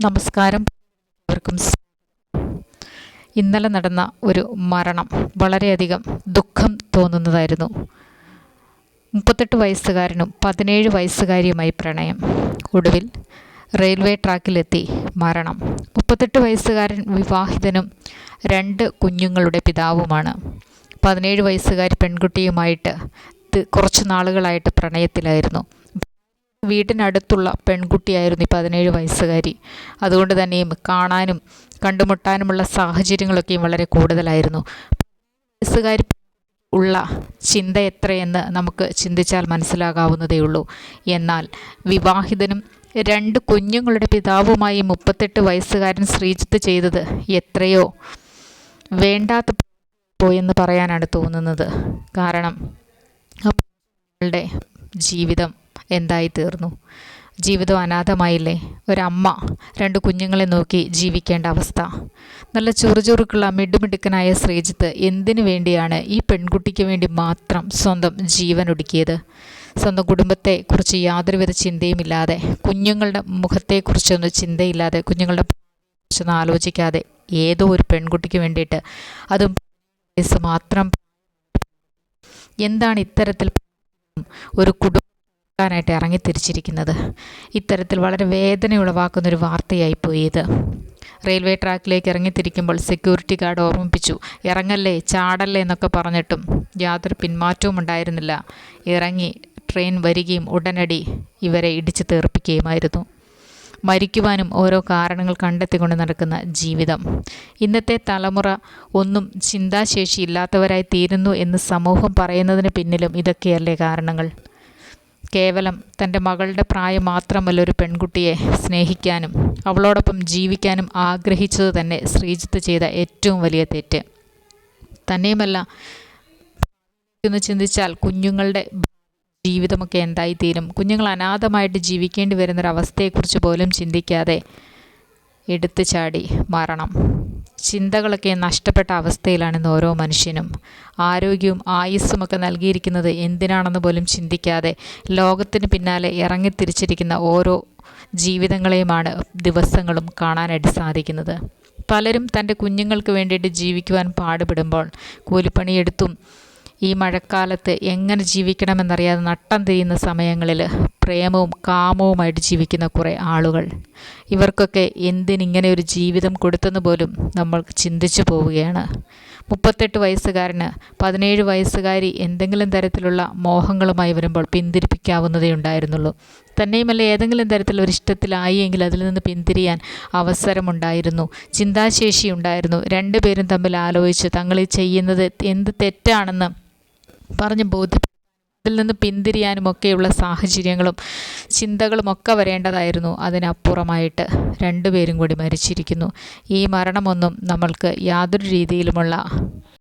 നമസ്കാരം. ഇന്നലെ നടന്ന ഒരു മരണം വളരെയധികം ദുഃഖം തോന്നുന്നതായിരുന്നു. മുപ്പത്തെട്ട് വയസ്സുകാരനും പതിനേഴ് വയസ്സുകാരിയുമായി പ്രണയം. ഒടുവിൽ റെയിൽവേ ട്രാക്കിലെത്തി മരണം. മുപ്പത്തെട്ട് വയസ്സുകാരൻ വിവാഹിതനും രണ്ട് കുഞ്ഞുങ്ങളുടെ പിതാവുമാണ്. പതിനേഴ് വയസ്സുകാരി പെൺകുട്ടിയുമായിട്ട് കുറച്ച് നാളുകളായിട്ട് പ്രണയത്തിലായിരുന്നു. വീട്ടിനടുത്തുള്ള പെൺകുട്ടിയായിരുന്നു ഈ പതിനേഴ് വയസ്സുകാരി. അതുകൊണ്ട് തന്നെയും കാണാനും കണ്ടുമുട്ടാനുമുള്ള സാഹചര്യങ്ങളൊക്കെയും വളരെ കൂടുതലായിരുന്നു. വയസ്സുകാരി ഉള്ള ചിന്ത എത്രയെന്ന് നമുക്ക് ചിന്തിച്ചാൽ മനസ്സിലാകാവുന്നതേ ഉള്ളൂ. എന്നാൽ വിവാഹിതനും രണ്ട് കുഞ്ഞുങ്ങളുടെ പിതാവുമായി മുപ്പത്തെട്ട് വയസ്സുകാരൻ ശ്രീജിത്ത് ചെയ്തത് എത്രയോ വേണ്ടാത്ത പോയെന്ന് പറയാനാണ് തോന്നുന്നത്. കാരണം ജീവിതം എന്തായി തീർന്നു ജീവിതം അനാഥമായില്ലേ? ഒരമ്മ രണ്ട് കുഞ്ഞുങ്ങളെ നോക്കി ജീവിക്കേണ്ട അവസ്ഥ. നല്ല ചുറുചുറുക്കുള്ള മിടുമിടുക്കനായ ശ്രീജിത്ത് എന്തിനു വേണ്ടിയാണ് ഈ പെൺകുട്ടിക്ക് വേണ്ടി മാത്രം സ്വന്തം ജീവൻ ഒടുക്കിയത്? സ്വന്തം കുടുംബത്തെക്കുറിച്ച് യാതൊരുവിധ ചിന്തയുമില്ലാതെ കുഞ്ഞുങ്ങളുടെ മുഖത്തെക്കുറിച്ചൊന്നും ചിന്തയില്ലാതെ കുഞ്ഞുങ്ങളുടെ കുറിച്ചൊന്നും ആലോചിക്കാതെ ഏതോ ഒരു പെൺകുട്ടിക്ക് വേണ്ടിയിട്ട് അതും മാത്രം എന്താണ് ഇത്തരത്തിൽ ഒരു കുടുംബ ാനായിട്ട് ഇറങ്ങി തിരിച്ചിരിക്കുന്നത് ഇത്തരത്തിൽ വളരെ വേദന ഉളവാക്കുന്നൊരു വാർത്തയായി പോയി ഇത്. റെയിൽവേ ട്രാക്കിലേക്ക് ഇറങ്ങിത്തിരിക്കുമ്പോൾ സെക്യൂരിറ്റി ഗാർഡ് ഓർമ്മിപ്പിച്ചു. ഇറങ്ങല്ലേ ചാടല്ലേ എന്നൊക്കെ പറഞ്ഞിട്ടും യാതൊരു പിന്മാറ്റവും ഉണ്ടായിരുന്നില്ല. ഇറങ്ങി ട്രെയിൻ വരികയും ഉടനടി ഇവരെ ഇടിച്ചു തീർപ്പിക്കുകയുമായിരുന്നു മരിക്കുവാനും ഓരോ കാരണങ്ങൾ കണ്ടെത്തിക്കൊണ്ട് നടക്കുന്ന ജീവിതം. ഇന്നത്തെ തലമുറ ഒന്നും ചിന്താശേഷി ഇല്ലാത്തവരായി തീരുന്നു എന്ന് സമൂഹം പറയുന്നതിന് പിന്നിലും ഇതൊക്കെയല്ലേ കാരണങ്ങൾ. കേവലം തന്റെ മകളുടെ പ്രായം മാത്രമല്ല ഒരു പെൺകുട്ടിയെ സ്നേഹിക്കാനും അവളോടൊപ്പം ജീവിക്കാനും ആഗ്രഹിച്ചത് തന്നെ ശ്രീജിത്ത് ചെയ്ത ഏറ്റവും വലിയ തെറ്റ്. തന്നെയുമല്ല എന്ന് ചിന്തിച്ചാൽ കുഞ്ഞുങ്ങളുടെ ജീവിതമൊക്കെ എന്തായിത്തീരും. കുഞ്ഞുങ്ങൾ അനാഥമായിട്ട് ജീവിക്കേണ്ടി വരുന്നൊരവസ്ഥയെക്കുറിച്ച് പോലും ചിന്തിക്കാതെ എടുത്തു ചാടി മരണം. ചിന്തകളൊക്കെ നഷ്ടപ്പെട്ട അവസ്ഥയിലാണ് ഇന്ന് ഓരോ മനുഷ്യനും. ആരോഗ്യവും ആയുസ്സുമൊക്കെ നൽകിയിരിക്കുന്നത് എന്തിനാണെന്ന് പോലും ചിന്തിക്കാതെ ലോകത്തിന് പിന്നാലെ ഇറങ്ങിത്തിരിച്ചിരിക്കുന്ന ഓരോ ജീവിതങ്ങളെയുമാണ് ദിവസങ്ങളും കാണാനായിട്ട് സാധിക്കുന്നത്. പലരും തന്റെ കുഞ്ഞുങ്ങൾക്ക് വേണ്ടിയിട്ട് ജീവിക്കുവാൻ പാടുപെടുമ്പോൾ കൂലിപ്പണിയെടുത്തും ഈ മഴക്കാലത്ത് എങ്ങനെ ജീവിക്കണമെന്നറിയാതെ നട്ടം തിരിയുന്ന സമയങ്ങളിൽ പ്രേമവും കാമവുമായിട്ട് ജീവിക്കുന്ന കുറേ ആളുകൾ. ഇവർക്കൊക്കെ എന്തിനിങ്ങനെ ഒരു ജീവിതം കൊടുത്തെന്ന് പോലും നമ്മൾ ചിന്തിച്ചു പോവുകയാണ്. മുപ്പത്തെട്ട് വയസ്സുകാരന് പതിനേഴ് വയസ്സുകാരി എന്തെങ്കിലും തരത്തിലുള്ള മോഹങ്ങളുമായി വരുമ്പോൾ പിന്തിരിപ്പിക്കാവുന്നതേ ഉണ്ടായിരുന്നുള്ളൂ. തന്നെയുമല്ല ഏതെങ്കിലും തരത്തിലൊരു ഇഷ്ടത്തിലായി എങ്കിൽ അതിൽ നിന്ന് പിന്തിരിയാൻ അവസരമുണ്ടായിരുന്നു. ചിന്താശേഷി ഉണ്ടായിരുന്നു. രണ്ടുപേരും തമ്മിൽ ആലോചിച്ച് തങ്ങൾ ചെയ്യുന്നത് എന്ത് തെറ്റാണെന്ന് പറഞ്ഞ് ബോധ്യ അതിൽ നിന്ന് പിന്തിരിയാനും ഒക്കെയുള്ള സാഹചര്യങ്ങളും ചിന്തകളും ഒക്കെ വരേണ്ടതായിരുന്നു അതിനപ്പുറമായിട്ട്. രണ്ടുപേരും കൂടി മരിച്ചിരിക്കുന്നു. ഈ മരണമൊന്നും നമ്മൾക്ക് യാതൊരു രീതിയിലുമുള്ള